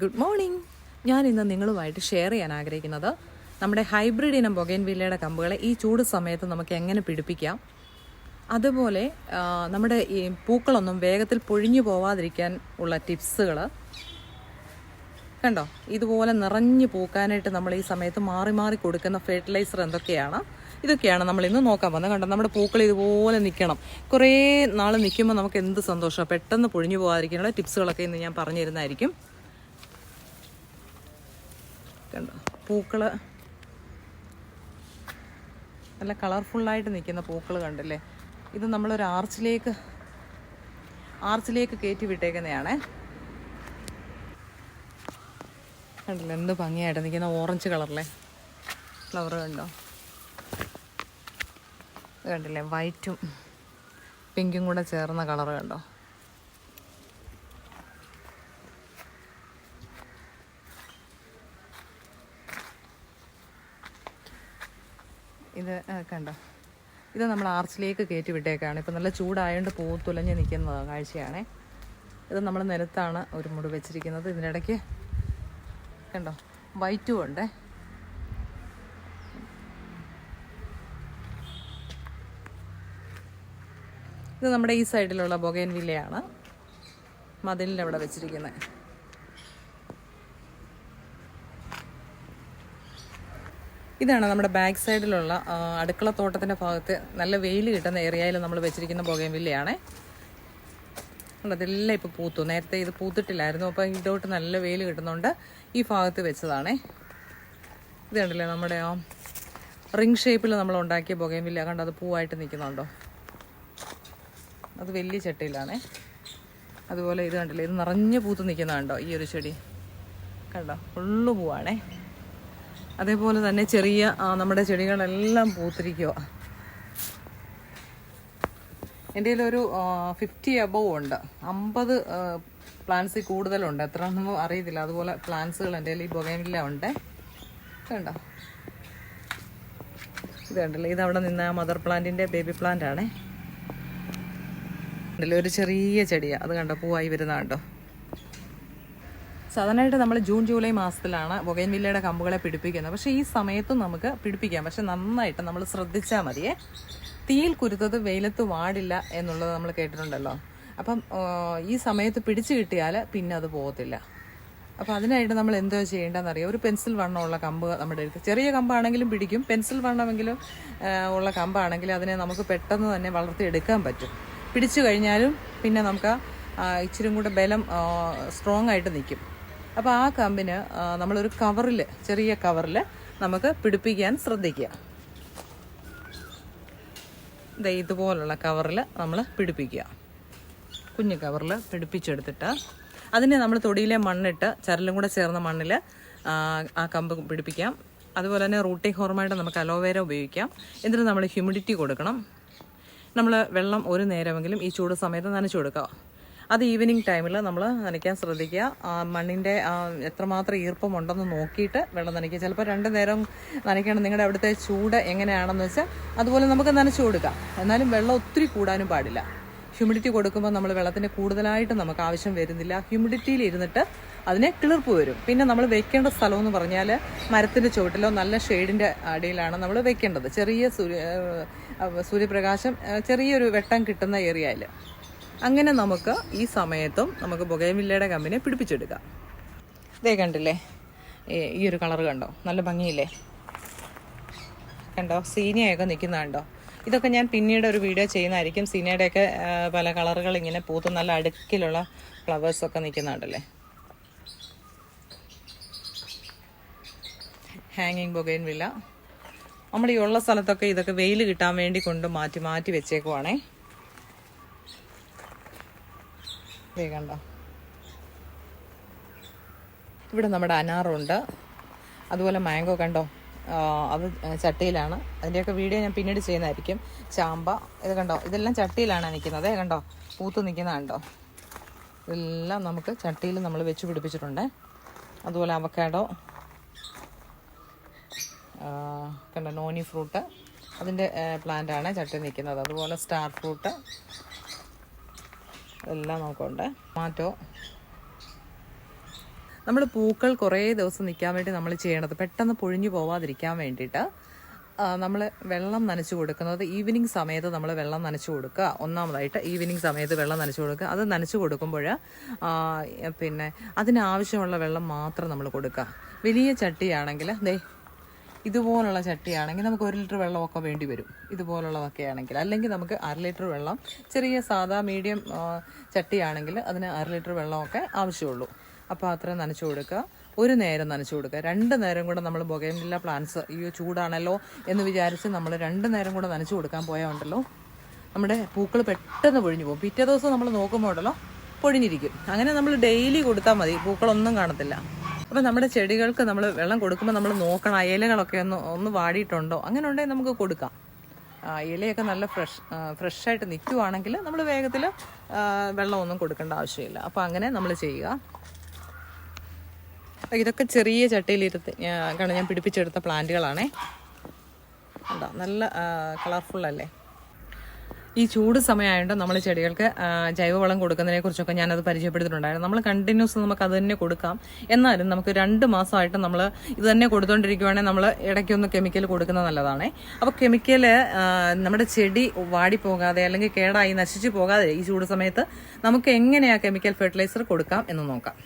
Good morning ഞാൻ ഇന്ന് നിങ്ങളുമായിട്ട് ഷെയർ ചെയ്യാൻ ആഗ്രഹിക്കുന്നത് നമ്മുടെ ഹൈബ്രിഡ് ഇനം ബൊഗൈൻവില്ലയുടെ കമ്പുകളെ ഈ ചൂട് സമയത്ത് നമുക്ക് എങ്ങനെ പിടിപ്പിക്കാം? അതുപോലെ നമ്മുടെ ഈ പൂക്കളൊന്നും വേഗത്തിൽ പൊഴിഞ്ഞു പോവാതിരിക്കാൻ ഉള്ള ടിപ്സുകൾ കണ്ടോ? ഇതുപോലെ നിറഞ്ഞു പൂക്കാനായിട്ട് നമ്മൾ ഈ സമയത്ത് മാറി മാറി കൊടുക്കുന്ന ഫെർട്ടിലൈസർ എന്തൊക്കെയാണ്? ഇതൊക്കെയാണ് നമ്മൾ ഇന്ന് നോക്കാൻ പോകുന്നത്. കണ്ടോ? നമ്മുടെ പൂക്കൾ ഇതുപോലെ നിൽക്കണം. കുറേ നാൾ നിൽക്കുമ്പോൾ നമുക്ക് എന്ത് സന്തോഷമാണ് പെട്ടെന്ന് പൊഴിഞ്ഞു പോകാതിരിക്കാനുള്ള ടിപ്സുകളൊക്കെ ഇന്ന് ഞാൻ പറഞ്ഞു തരുന്നതായിരിക്കും കണ്ടോ? പൂക്കൾ നല്ല കളർഫുള്ളായിട്ട് നിൽക്കുന്ന പൂക്കൾ കണ്ടല്ലേ? ഇത് നമ്മളൊരു ആർച്ചിലേക്ക് ആർച്ചിലേക്ക് കയറ്റി വിട്ടേക്കുന്നതാണേ. കണ്ടില്ലേ? എന്ത് ഭംഗിയായിട്ട് നിൽക്കുന്ന ഓറഞ്ച് കളറിലെ ഫ്ലവർ കണ്ടോ? കണ്ടില്ലേ? വൈറ്റും പിങ്കും കൂടെ ചേർന്ന കളർ കണ്ടോ? ഇത് കണ്ടോ? ഇത് നമ്മൾ ആർച്ചിലേക്ക് കയറ്റി വിട്ടേക്കാണ്. ഇപ്പം നല്ല ചൂടായതുകൊണ്ട് പൂത്തുലഞ്ഞ് നിൽക്കുന്ന കാഴ്ചയാണേ. ഇത് നമ്മൾ നിലത്താണ് ഒരു മുടി വെച്ചിരിക്കുന്നത്. ഇതിനിടയ്ക്ക് കണ്ടോ? വൈറ്റും ഉണ്ട്. ഇത് നമ്മുടെ ഈ സൈഡിലുള്ള ബൊഗേൻ വില്ലയാണ്. മതിലിന്റെ അവിടെ വെച്ചിരിക്കുന്നത്. ഇതാണ് നമ്മുടെ ബാക്ക് സൈഡിലുള്ള അടുക്കള തോട്ടത്തിന്റെ ഭാഗത്ത് നല്ല വെയിൽ കിട്ടുന്ന ഏരിയയിൽ നമ്മൾ വെച്ചിരിക്കുന്ന പുകയമ്പില്ലയാണേ അതെല്ലാം ഇപ്പോൾ പൂത്തു. നേരത്തെ ഇത് പൂത്തിട്ടില്ലായിരുന്നു അപ്പോൾ ഇതോട്ട് നല്ല വെയിൽ കിട്ടുന്നുണ്ട്. ഈ ഭാഗത്ത് വെച്ചതാണേ. ഇത് കണ്ടില്ലേ നമ്മുടെ ആ റിംഗ് ഷേപ്പിൽ നമ്മൾ ഉണ്ടാക്കിയ പുകയമ്പില്ല കണ്ടോ അത് പൂവായിട്ട് നിൽക്കുന്നുണ്ടോ? അത് വലിയ ചട്ടിയിലാണേ. അതുപോലെ ഇത് കണ്ടില്ലേ ഇത് നിറഞ്ഞ് പൂത്ത് നിൽക്കുന്നുണ്ടോ ഈ ഒരു ചെടി? കണ്ടോ ഫുള്ള് പൂവാണേ. അതേപോലെ തന്നെ ചെറിയ നമ്മുടെ ചെടികളെല്ലാം പൂത്തിരിക്കുക എന്റെ ഒരു ഫിഫ്റ്റി അബവ് ഉണ്ട്. അമ്പത് പ്ലാന്റ്സ് കൂടുതലുണ്ട്. എത്ര ഒന്നും അറിയത്തില്ല. അതുപോലെ പ്ലാന്റ്സുകൾ എന്റെ ഈ ബൊഗൈനില്ല ഉണ്ട്. കണ്ടോ ഇത് കണ്ടല്ലോ ഇത് അവിടെ നിന്ന് മദർ പ്ലാന്റിന്റെ ബേബി പ്ലാന്റ് ആണേ. ഉണ്ടല്ലോ ഒരു ചെറിയ ചെടിയാണ് അത് കണ്ടോ? പൂവായി വരുന്ന കണ്ടോ? സാധാരണയായിട്ട് നമ്മൾ ജൂൺ ജൂലൈ മാസത്തിലാണ് ബൊഗൈൻവില്ലയുടെ കമ്പുകളെ പിടിപ്പിക്കുന്നത്. പക്ഷേ ഈ സമയത്തും നമുക്ക് പിടിപ്പിക്കാം. പക്ഷെ നന്നായിട്ട് നമ്മൾ ശ്രദ്ധിച്ചാൽ മതിയേ. തീയിൽ കുരുത്തത് വെയിലത്ത് വാടില്ല എന്നുള്ളത് നമ്മൾ കേട്ടിട്ടുണ്ടല്ലോ. അപ്പം ഈ സമയത്ത് പിടിച്ചു കിട്ടിയാൽ പിന്നെ അത് പോകത്തില്ല. അപ്പോൾ അതിനായിട്ട് നമ്മൾ എന്തോ ചെയ്യേണ്ടതെന്ന് അറിയാം ഒരു പെൻസിൽ വണ്ണമുള്ള കമ്പ് നമ്മുടെ അടുത്ത്. ചെറിയ കമ്പാണെങ്കിലും പിടിക്കും. പെൻസിൽ വണ്ണമെങ്കിലും ഉള്ള കമ്പാണെങ്കിൽ അതിനെ നമുക്ക് പെട്ടെന്ന് തന്നെ വളർത്തിയെടുക്കാൻ പറ്റും. പിടിച്ചു കഴിഞ്ഞാലും പിന്നെ നമുക്ക് ഇച്ചിരി കൂടെ ബലം സ്ട്രോങ് ആയിട്ട് നിൽക്കും. അപ്പോൾ ആ കമ്പിന് നമ്മളൊരു കവറിൽ ചെറിയ കവറിൽ നമുക്ക് പിടിപ്പിക്കാൻ ശ്രദ്ധിക്കുക. ഇതുപോലുള്ള കവറിൽ നമ്മൾ പിടിപ്പിക്കുക. കുഞ്ഞു കവറിൽ പിടിപ്പിച്ചെടുത്തിട്ട് അതിനെ നമ്മൾ തൊടിയിലെ മണ്ണിട്ട് ചരലും കൂടെ ചേർന്ന മണ്ണിൽ ആ കമ്പ് പിടിപ്പിക്കാം. അതുപോലെ തന്നെ റൂട്ടി ഹോർമായിട്ട് നമുക്ക് അലോവേര ഉപയോഗിക്കാം. എന്നിട്ട് നമ്മൾ ഹ്യൂമിഡിറ്റി കൊടുക്കണം. നമ്മൾ വെള്ളം ഒരു നേരമെങ്കിലും ഈ ചൂട് സമയത്ത് നനച്ചു കൊടുക്കുക. അത് ഈവനിങ് ടൈമിൽ നമ്മൾ നനയ്ക്കാൻ ശ്രദ്ധിക്കുക. മണ്ണിന്റെ എത്രമാത്രം ഈർപ്പം ഉണ്ടെന്ന് നോക്കിയിട്ട് വെള്ളം നനയ്ക്കുക. ചിലപ്പോൾ രണ്ട് നേരം നനയ്ക്കണം. നിങ്ങളുടെ അവിടുത്തെ ചൂട് എങ്ങനെയാണെന്ന് വെച്ചാൽ അതുപോലെ നമുക്ക് നനച്ചു കൊടുക്കാം. എന്നാലും വെള്ളം ഒത്തിരി കൂടാനും പാടില്ല. ഹ്യൂമിഡിറ്റി കൊടുക്കുമ്പോൾ നമ്മൾ വെള്ളത്തിന് കൂടുതലായിട്ട് നമുക്ക് ആവശ്യം വരുന്നില്ല. ഹ്യൂമിഡിറ്റിയിൽ ഇരുന്നിട്ട് അതിനെ കിളിർപ്പ് വരും. പിന്നെ നമ്മൾ വെക്കേണ്ട സ്ഥലം എന്ന് പറഞ്ഞാൽ മരത്തിന്റെ ചുവട്ടിലോ നല്ല ഷെയ്ഡിന്റെ അടിയിലാണ് നമ്മൾ വെക്കേണ്ടത്. ചെറിയ സൂര്യ സൂര്യപ്രകാശം ചെറിയൊരു വെട്ടം കിട്ടുന്ന ഏരിയയിൽ അങ്ങനെ നമുക്ക് ഈ സമയത്തും നമുക്ക് പുകയമില്ലയുടെ കമ്പനിയെ പിടിപ്പിച്ചെടുക്കാം. ഇതേ കണ്ടില്ലേ? ഈ- ഒരു കളർ കണ്ടോ? നല്ല ഭംഗിയില്ലേ? കണ്ടോ? സീനിയൊക്കെ നിൽക്കുന്ന കണ്ടോ? ഇതൊക്കെ ഞാൻ പിന്നീട് ഒരു വീഡിയോ ചെയ്യുന്നതായിരിക്കും. സീനിയുടെയൊക്കെ പല കളറുകൾ ഇങ്ങനെ പൂത്ത് നല്ല അടുക്കിലുള്ള ഫ്ലവേഴ്സൊക്കെ നിൽക്കുന്നുണ്ടല്ലേ ഹാങ്ങിങ് ബൊഗൈൻ വില്ല നമ്മുടെ ഈ ഉള്ള സ്ഥലത്തൊക്കെ ഇതൊക്കെ വെയിൽ കിട്ടാൻ വേണ്ടി കൊണ്ട് മാറ്റി മാറ്റി വെച്ചേക്കുവാണേ. ദേ കണ്ടോ ഇവിടെ നമ്മുടെ അനാറുണ്ട്. അതുപോലെ മാംഗോ കണ്ടോ? അത് ചട്ടിയിലാണ്. അതിന്റെയൊക്കെ വീഡിയോ ഞാൻ പിന്നീട് ചെയ്യുന്നതായിരിക്കും. ചാമ്പ ഇത് കണ്ടോ? ഇതെല്ലാം ചട്ടിയിലാണ് നിൽക്കുന്നത്. കണ്ടോ? പൂത്ത് നിൽക്കുന്ന കണ്ടോ? ഇതെല്ലാം നമുക്ക് ചട്ടിയിൽ നമ്മൾ വെച്ച് പിടിപ്പിച്ചിട്ടുണ്ട്. അതുപോലെ അവക്കാഡോ കണ്ടോ? Noni fruit. അതിന്റെ പ്ലാന്റാണ് ചട്ടി നിൽക്കുന്നത്. അതുപോലെ സ്റ്റാർ ഫ്രൂട്ട്. എല്ലാം നമുക്കുണ്ട്. ടൊമാറ്റോ നമ്മൾ പൂക്കൾ കുറേ ദിവസം നിൽക്കാൻ വേണ്ടി നമ്മൾ ചെയ്യണത് പെട്ടെന്ന് പൊഴിഞ്ഞു പോവാതിരിക്കാൻ വേണ്ടിയിട്ട് നമ്മൾ വെള്ളം നനച്ചു കൊടുക്കുന്നത് ഈവനിങ് സമയത്ത് നമ്മൾ വെള്ളം നനച്ചു കൊടുക്കുക. ഒന്നാമതായിട്ട് ഈവനിങ് സമയത്ത് വെള്ളം നനച്ചു കൊടുക്കുക. അത് നനച്ചു കൊടുക്കുമ്പോൾ പിന്നെ അതിനാവശ്യമുള്ള വെള്ളം മാത്രം നമ്മൾ കൊടുക്കുക. വലിയ ചട്ടിയാണെങ്കിൽ ദേ ഇതുപോലുള്ള ചട്ടിയാണെങ്കിൽ നമുക്ക് ഒരു ലിറ്റർ വെള്ളമൊക്കെ വേണ്ടി വരും. ഇതുപോലുള്ളതൊക്കെ ആണെങ്കിൽ. അല്ലെങ്കിൽ നമുക്ക് അര ലിറ്റർ വെള്ളം ചെറിയ സാധാ മീഡിയം ചട്ടിയാണെങ്കിൽ അതിന് അര ലിറ്റർ വെള്ളമൊക്കെ ആവശ്യമുള്ളൂ. അപ്പോൾ അത്രയും നനച്ചു കൊടുക്കുക. ഒരു നേരം നനച്ചു കൊടുക്കുക. രണ്ട് നേരം കൂടെ നമ്മൾ ബൊഗൈമില്ല പ്ലാന്റ്സ് ഈ ചൂടാണല്ലോ എന്ന് വിചാരിച്ച് നമ്മൾ രണ്ട് നേരം കൂടെ നനച്ചു കൊടുക്കാൻ പോയാൽ ഉണ്ടല്ലോ നമ്മുടെ പൂക്കൾ പെട്ടെന്ന് പൊഴിഞ്ഞു പോകും. പിറ്റേ ദിവസം നമ്മൾ നോക്കുമ്പോൾ ഉണ്ടല്ലോ പൊഴിഞ്ഞിരിക്കും. അങ്ങനെ നമ്മൾ ഡെയിലി കൊടുത്താൽ മതി. പൂക്കളൊന്നും കാണത്തില്ല. അപ്പം നമ്മുടെ ചെടികൾക്ക് നമ്മൾ വെള്ളം കൊടുക്കുമ്പോൾ നമ്മൾ നോക്കണം ഇലകളൊക്കെ ഒന്ന് ഒന്ന് വാടിയിട്ടുണ്ടോ? അങ്ങനെ ഉണ്ടെങ്കിൽ നമുക്ക് കൊടുക്കാം. ഇലയൊക്കെ നല്ല ഫ്രഷ് ഫ്രഷായിട്ട് നിൽക്കുവാണെങ്കിൽ നമ്മൾ വേഗത്തിൽ വെള്ളമൊന്നും കൊടുക്കേണ്ട ആവശ്യമില്ല. അപ്പോൾ അങ്ങനെ നമ്മൾ ചെയ്യുക. ഇതൊക്കെ ചെറിയ ചട്ടിയിലിരുത്ത് കാരണം ഞാൻ പിടിപ്പിച്ചെടുത്ത പ്ലാന്റുകളാണേ. കണ്ടോ നല്ല കളർഫുള്ളല്ലേ ഈ ചൂട് സമയമായതുകൊണ്ട് നമ്മൾ ചെടികൾക്ക് ജൈവവളം കൊടുക്കുന്നതിനെ കുറിച്ചൊക്കെ ഞാനത് പരിചയപ്പെടുത്തിയിട്ടുണ്ടായിരുന്നു. നമ്മൾ കണ്ടിന്യൂസ് നമുക്ക് അത് തന്നെ കൊടുക്കാം. എന്നാലും നമുക്ക് രണ്ട് മാസമായിട്ട് നമ്മൾ ഇത് തന്നെ കൊടുത്തുകൊണ്ടിരിക്കുവാണെങ്കിൽ നമ്മൾ ഇടയ്ക്കൊന്ന് കെമിക്കൽ കൊടുക്കുന്നത് നല്ലതാണ്. അപ്പോൾ കെമിക്കൽ നമ്മുടെ ചെടി വാടിപ്പോകാതെ അല്ലെങ്കിൽ കേടായി നശിച്ചു പോകാതെ ഈ ചൂട് സമയത്ത് നമുക്ക് എങ്ങനെയാ കെമിക്കൽ ഫെർട്ടിലൈസർ കൊടുക്കാം എന്ന് നോക്കാം.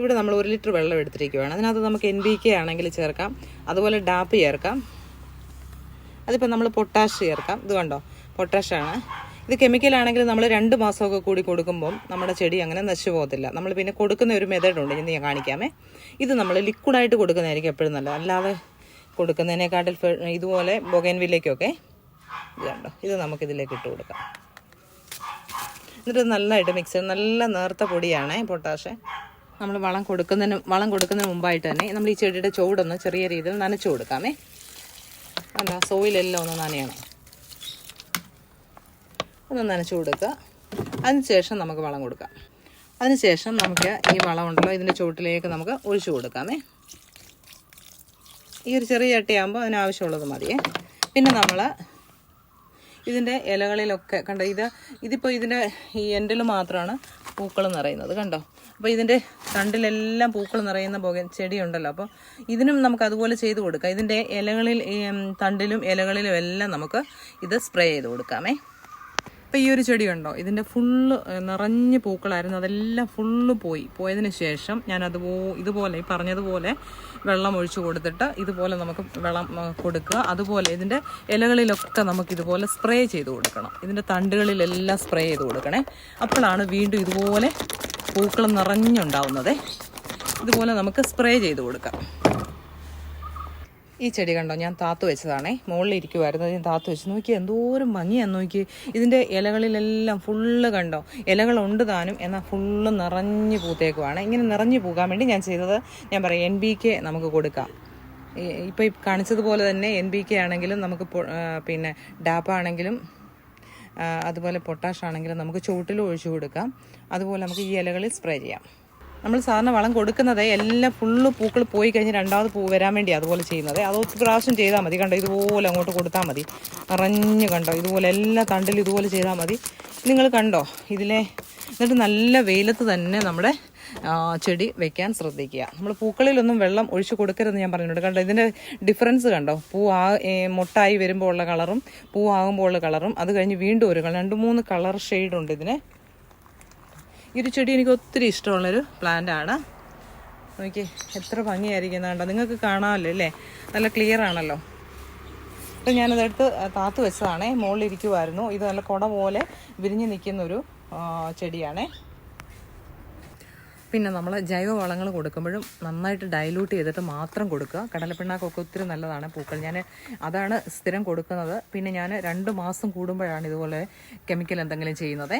ഇവിടെ നമ്മൾ ഒരു ലിറ്റർ വെള്ളം എടുത്തിരിക്കുവാണ്. അതിനകത്ത് നമുക്ക് എൻ ബി കെ ആണെങ്കിൽ ചേർക്കാം. അതുപോലെ ഡാപ്പ് ചേർക്കാം. അതിപ്പോൾ നമ്മൾ പൊട്ടാഷ് ചേർക്കാം. ഇത് കണ്ടോ? പൊട്ടാഷാണ് ഇത് കെമിക്കലാണെങ്കിൽ നമ്മൾ രണ്ട് മാസമൊക്കെ കൂടി കൊടുക്കുമ്പം നമ്മുടെ ചെടി അങ്ങനെ നശിച്ചു പോകത്തില്ല. നമ്മൾ പിന്നെ കൊടുക്കുന്ന ഒരു മെത്തേഡ് ഉണ്ട്. ഇന്ന് ഞാൻ കാണിക്കാമേ. ഇത് നമ്മൾ ലിക്വിഡായിട്ട് കൊടുക്കുന്നതായിരിക്കും എപ്പോഴും നല്ലത്. അല്ലാതെ കൊടുക്കുന്നതിനെക്കാട്ടിൽ ഇതുപോലെ ബൊഗൻവില്ലേക്കൊക്കെ ഇത് കണ്ടോ ഇത് നമുക്കിതിലേക്ക് ഇട്ട് കൊടുക്കാം. എന്നിട്ട് നല്ലതായിട്ട് മിക്സ് ചെയ്ത് നല്ല നേർത്ത പൊടിയാണേ പൊട്ടാഷ് നമ്മൾ വളം കൊടുക്കുന്നതിന് വളം കൊടുക്കുന്നതിന് മുമ്പായിട്ട് തന്നെ നമ്മൾ ഈ ചെടിയുടെ ചുവടൊന്ന് ചെറിയ രീതിയിൽ നനച്ചു കൊടുക്കാമേ. അല്ല സോയിലെല്ലാം ഒന്ന് നനയണം. ഒന്ന് നനച്ചു കൊടുക്കുക. അതിനുശേഷം നമുക്ക് വളം കൊടുക്കാം. അതിനുശേഷം നമുക്ക് ഈ വളം ഉണ്ടല്ലോ ഇതിന്റെ ചുവട്ടിലേക്ക് നമുക്ക് ഒഴിച്ചു കൊടുക്കാമേ. ഈ ഒരു ചെറിയ ചട്ടിയാകുമ്പോൾ അതിനാവശ്യമുള്ളത് മതിയേ. പിന്നെ നമ്മൾ ഇതിന്റെ ഇലകളിലൊക്കെ കണ്ടോ ഇത് ഇതിപ്പോൾ ഇതിന്റെ ഈ എൻഡിൽ മാത്രമാണ് പൂക്കൾ നിറയുന്നത് കണ്ടോ? അപ്പോൾ ഇതിന്റെ തണ്ടിലെല്ലാം പൂക്കൾ നിറയുന്ന പോകെ ചെടിയുണ്ടല്ലോ. അപ്പോൾ ഇതിനും നമുക്ക് അതുപോലെ ചെയ്ത് കൊടുക്കാം. ഇതിന്റെ ഇലകളിൽ തണ്ടിലും ഇലകളിലും എല്ലാം നമുക്ക് ഇത് സ്പ്രേ ചെയ്ത് കൊടുക്കാമേ. അപ്പോൾ ഈ ഒരു ചെടി കണ്ടോ? ഇതിന്റെ ഫുള്ള് നിറഞ്ഞ് പൂക്കളായിരുന്നു. അതെല്ലാം ഫുള്ള് പോയി. പോയതിന് ശേഷം ഞാൻ അതുപോ ഇതുപോലെ ഈ പറഞ്ഞതുപോലെ വെള്ളം ഒഴിച്ചു കൊടുത്തിട്ട് ഇതുപോലെ നമുക്ക് വെള്ളം കൊടുക്കുക. അതുപോലെ ഇതിന്റെ ഇലകളിലൊക്കെ നമുക്ക് ഇതുപോലെ സ്പ്രേ ചെയ്ത് കൊടുക്കണം. ഇതിന്റെ തണ്ടുകളിലെല്ലാം സ്പ്രേ ചെയ്ത് കൊടുക്കണേ. അപ്പോഴാണ് വീണ്ടും ഇതുപോലെ പൂക്കൾ നിറഞ്ഞുണ്ടാവുന്നത്. ഇതുപോലെ നമുക്ക് സ്പ്രേ ചെയ്ത് കൊടുക്കാം. ഈ ചെടി കണ്ടോ? ഞാൻ താത്തു വെച്ചതാണേ. മുകളിൽ ഇരിക്കുമായിരുന്നു ഞാൻ താത്തു വെച്ച്. നോക്കി എന്തോരം ഭംഗിയാന്ന് നോക്കി. ഇതിന്റെ ഇലകളിലെല്ലാം ഫുള്ള് കണ്ടോ? ഇലകളുണ്ട് താനും. എന്നാൽ ഫുള്ള് നിറഞ്ഞു പൂത്തേക്കുവാണ്. ഇങ്ങനെ നിറഞ്ഞു പോകാൻ വേണ്ടി ഞാൻ ചെയ്തത് ഞാൻ പറയാം എൻ ബി കെ നമുക്ക് കൊടുക്കാം. ഇപ്പോൾ കാണിച്ചതുപോലെ തന്നെ എൻ ബി കെ ആണെങ്കിലും നമുക്ക് പിന്നെ ഡാപ്പ ആണെങ്കിലും അതുപോലെ പൊട്ടാഷ് ആണെങ്കിലും നമുക്ക് ചുവട്ടിൽ ഒഴിച്ചു കൊടുക്കാം. അതുപോലെ നമുക്ക് ഈ ഇലകളിൽ സ്പ്രേ ചെയ്യാം. നമ്മൾ സാധാരണ വളം കൊടുക്കുന്നത് എല്ലാം ഫുള്ള് പൂക്കൾ പോയി കഴിഞ്ഞ് രണ്ടാമത് പൂ വരാൻ വേണ്ടി അതുപോലെ ചെയ്യുന്നത്. അത് ഒത്തിരി പ്രാവശ്യം ചെയ്താൽ മതി. കണ്ടോ? ഇതുപോലെ അങ്ങോട്ട് കൊടുത്താൽ മതി. നിറഞ്ഞ് കണ്ടോ? ഇതുപോലെ എല്ലാ തണ്ടിലും ഇതുപോലെ ചെയ്താൽ മതി. നിങ്ങൾ കണ്ടോ? ഇതിലെ എന്നിട്ട് നല്ല വെയിലത്ത് തന്നെ നമ്മുടെ ചെടി വെക്കാൻ ശ്രദ്ധിക്കുക. നമ്മൾ പൂക്കളിലൊന്നും വെള്ളം ഒഴിച്ചു കൊടുക്കരുതെന്ന് ഞാൻ പറഞ്ഞിട്ടുണ്ട്. കണ്ടോ? ഇതിന്റെ ഡിഫറൻസ് കണ്ടോ? പൂ ആ മുട്ടായി വരുമ്പോൾ ഉള്ള കളറും പൂ ആകുമ്പോൾ ഉള്ള കളറും അത് കഴിഞ്ഞ് വീണ്ടും ഒരു രണ്ട് മൂന്ന് കളർ ഷെയ്ഡുണ്ട് ഇതിന്. ഈ ഒരു ചെടി എനിക്ക് ഒത്തിരി ഇഷ്ടമുള്ളൊരു പ്ലാന്റ് ആണ്. നോക്കി എത്ര ഭംഗിയായിരിക്കുന്നുണ്ടോ നിങ്ങൾക്ക് കാണാമല്ലോ അല്ലേ? നല്ല ക്ലിയർ ആണല്ലോ. അപ്പം ഞാനതെടുത്ത് താത്തു വെച്ചതാണേ. മുകളിൽ ഇരിക്കുമായിരുന്നു ഇത് നല്ല കുട പോലെ വിരിഞ്ഞ് നിൽക്കുന്നൊരു ചെടിയാണേ. പിന്നെ നമ്മൾ ജൈവ വളങ്ങൾ കൊടുക്കുമ്പോഴും നന്നായിട്ട് ഡൈലൂട്ട് ചെയ്തിട്ട് മാത്രം കൊടുക്കുക. കടലപ്പിണ്ണാക്കൊക്കെ ഒത്തിരി നല്ലതാണ് പൂക്കൾ. ഞാൻ അതാണ് സ്ഥിരം കൊടുക്കുന്നത്. പിന്നെ ഞാൻ രണ്ട് മാസം കൂടുമ്പോഴാണ് ഇതുപോലെ കെമിക്കൽ എന്തെങ്കിലും ചെയ്യുന്നത്.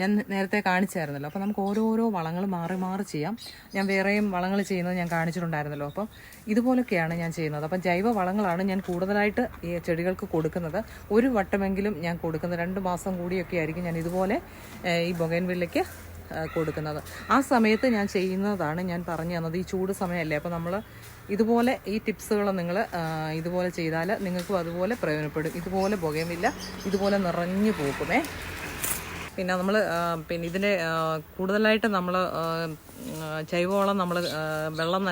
ഞാൻ നേരത്തെ കാണിച്ചായിരുന്നല്ലോ. അപ്പോൾ നമുക്ക് ഓരോരോ വളങ്ങൾ മാറി മാറി ചെയ്യാം. ഞാൻ വേറെയും വളങ്ങൾ ചെയ്യുന്നത് ഞാൻ കാണിച്ചിട്ടുണ്ടായിരുന്നല്ലോ. അപ്പം ഇതുപോലൊക്കെയാണ് ഞാൻ ചെയ്യുന്നത്. അപ്പം ജൈവ വളങ്ങളാണ് ഞാൻ കൂടുതലായിട്ട് ഈ ചെടികൾക്ക് കൊടുക്കുന്നത്. ഒരു വട്ടമെങ്കിലും ഞാൻ കൊടുക്കുന്നത് രണ്ട് മാസം കൂടിയൊക്കെ ആയിരിക്കും ഞാൻ ഇതുപോലെ ഈ ബൊഗൈൻവില്ലയ്ക്ക് കൊടുക്കുന്നത്. ആ സമയത്ത് ഞാൻ ചെയ്യുന്നതാണ് ഞാൻ പറഞ്ഞു തന്നത് ഈ ചൂട് സമയമല്ലേ. അപ്പോൾ നമ്മൾ ഇതുപോലെ ഈ ടിപ്സുകൾ നിങ്ങൾ ഇതുപോലെ ചെയ്താൽ നിങ്ങൾക്കും അതുപോലെ പ്രയോജനപ്പെടും. ഇതുപോലെ പുകയുമില്ല ഇതുപോലെ നിറഞ്ഞു പോക്കുമേ പിന്നെ നമ്മൾ പിന്നെ ഇതിന്റെ കൂടുതലായിട്ട് നമ്മൾ ജൈവവളം നമ്മൾ വെള്ളം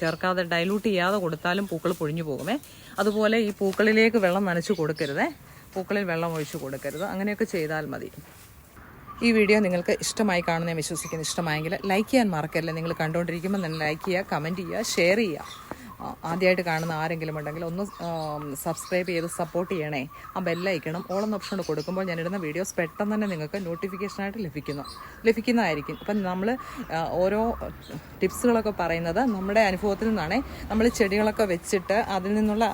ചേർക്കാതെ ഡൈലൂട്ട് ചെയ്യാതെ കൊടുത്താലും പൂക്കൾ പൊഴിഞ്ഞു പോകുമേ. അതുപോലെ ഈ പൂക്കളിലേക്ക് വെള്ളം നനച്ച് കൊടുക്കരുതേ. പൂക്കളിൽ വെള്ളം ഒഴിച്ചു കൊടുക്കരുത്. അങ്ങനെയൊക്കെ ചെയ്താൽ മതി. ഈ വീഡിയോ നിങ്ങൾക്ക് ഇഷ്ടമായി കാണുന്ന വിശ്വസിക്കുന്നു ഇഷ്ടമായെങ്കിൽ ലൈക്ക് ചെയ്യാൻ മറക്കല്ലേ. നിങ്ങൾ കണ്ടുകൊണ്ടിരിക്കുമ്പോൾ തന്നെ ലൈക്ക് ചെയ്യുക കമന്റ് ചെയ്യുക ഷെയർ ചെയ്യുക ആദ്യമായിട്ട് കാണുന്ന ആരെങ്കിലും ഉണ്ടെങ്കിൽ ഒന്ന് സബ്സ്ക്രൈബ് ചെയ്ത് സപ്പോർട്ട് ചെയ്യണേ. ആ ബെല്ലൈക്കണം ഓളെന്ന ഓപ്ഷൻ കൊടുക്കുമ്പോൾ ഞാനിടുന്ന വീഡിയോസ് പെട്ടെന്ന് തന്നെ നിങ്ങൾക്ക് നോട്ടിഫിക്കേഷനായിട്ട് ലഭിക്കുന്നു. ലഭിക്കുന്നതായിരിക്കും. അപ്പം നമ്മൾ ഓരോ ടിപ്സുകളൊക്കെ പറയുന്നത് നമ്മുടെ അനുഭവത്തിൽ നിന്നാണ്. നമ്മൾ ചെടികളൊക്കെ വെച്ചിട്ട് അതിൽ നിന്നുള്ള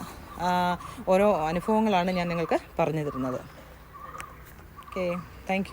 ഓരോ അനുഭവങ്ങളാണ് ഞാൻ നിങ്ങൾക്ക് പറഞ്ഞു തരുന്നത് ഓക്കെ താങ്ക്